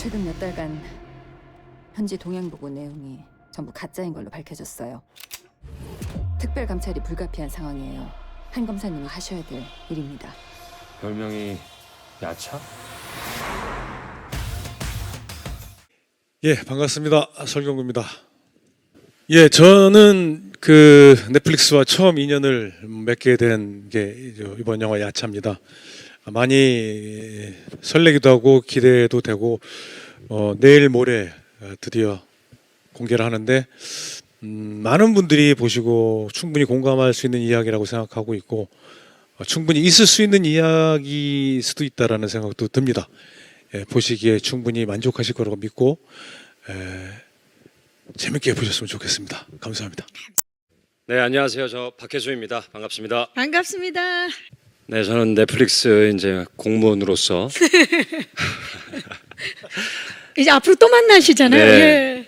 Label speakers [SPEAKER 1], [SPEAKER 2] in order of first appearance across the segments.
[SPEAKER 1] 최근 몇 달간 현지 동향 보고 내용이 전부 가짜인 걸로 밝혀졌어요. 특별 감찰이 불가피한 상황이에요. 한 검사님이 하셔야 될 일입니다.
[SPEAKER 2] 별명이 야차?
[SPEAKER 3] 예, 반갑습니다. 설경구입니다. 예, 저는 그 넷플릭스와 처음 인연을 맺게 된 게 이번 영화 야차입니다. 많이 설레기도 하고 기대도 되고 어, 내일 모레 어, 드디어 공개를 하는데 음, 많은 분들이 보시고 충분히 공감할 수 있는 이야기라고 생각하고 있고 어, 충분히 있을 수 있는 이야기일 수도 있다라는 생각도 듭니다. 예, 보시기에 충분히 만족하실 거라고 믿고 에, 재밌게 보셨으면 좋겠습니다. 감사합니다.
[SPEAKER 2] 네, 안녕하세요. 저 박혜수입니다. 반갑습니다.
[SPEAKER 4] 반갑습니다.
[SPEAKER 2] 네, 저는 넷플릭스 이제 공무원으로서
[SPEAKER 4] 이제 앞으로 또 만나시잖아요.
[SPEAKER 2] 네.
[SPEAKER 4] 예.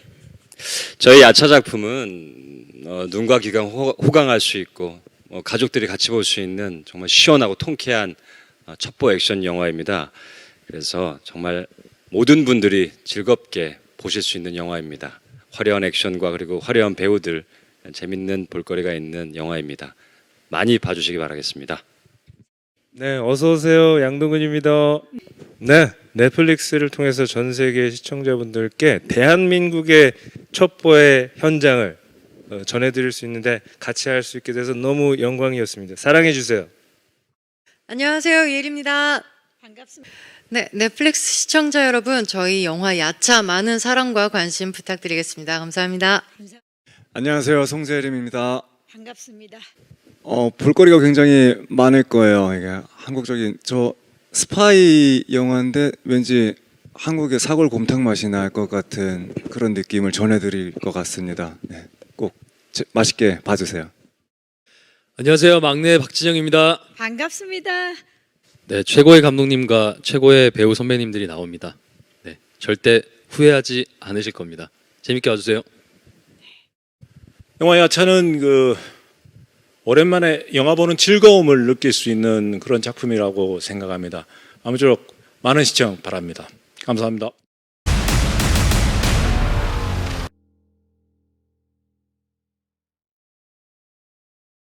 [SPEAKER 2] 저희 야차 작품은 어, 눈과 귀가 호, 호강할 수 있고 어, 가족들이 같이 볼 수 있는 정말 시원하고 통쾌한 어, 첩보 액션 영화입니다. 그래서 정말 모든 분들이 즐겁게 보실 수 있는 영화입니다. 화려한 액션과 그리고 화려한 배우들 재밌는 볼거리가 있는 영화입니다. 많이 봐주시기 바라겠습니다.
[SPEAKER 5] 네, 어서 오세요. 양동근입니다. 네, 넷플릭스를 통해서 전 세계 시청자분들께 대한민국의 첩보의 현장을 어, 전해드릴 수 있는데 같이 할 수 있게 돼서 너무 영광이었습니다. 사랑해 주세요.
[SPEAKER 6] 안녕하세요. 이엘입니다.
[SPEAKER 4] 반갑습니다.
[SPEAKER 6] 네, 넷플릭스 시청자 여러분, 저희 영화 야차 많은 사랑과 관심 부탁드리겠습니다. 감사합니다.
[SPEAKER 7] 안녕하세요. 송재림입니다.
[SPEAKER 4] 반갑습니다.
[SPEAKER 7] 어, 볼거리가 굉장히 많을 거예요. 이게 한국적인 저 스파이 영화인데 왠지 한국의 사골 곰탕 맛이 날 것 같은 그런 느낌을 전해드릴 것 같습니다. 네, 꼭 제- 맛있게 봐주세요.
[SPEAKER 8] 안녕하세요. 막내 박진영입니다.
[SPEAKER 4] 반갑습니다.
[SPEAKER 8] 네, 최고의 감독님과 최고의 배우 선배님들이 나옵니다. 네, 절대 후회하지 않으실 겁니다. 재밌게 봐주세요.
[SPEAKER 9] 영화 야차는 그 오랜만에 영화 보는 즐거움을 느낄 수 있는 그런 작품이라고 생각합니다. 아무쪼록 많은 시청 바랍니다. 감사합니다.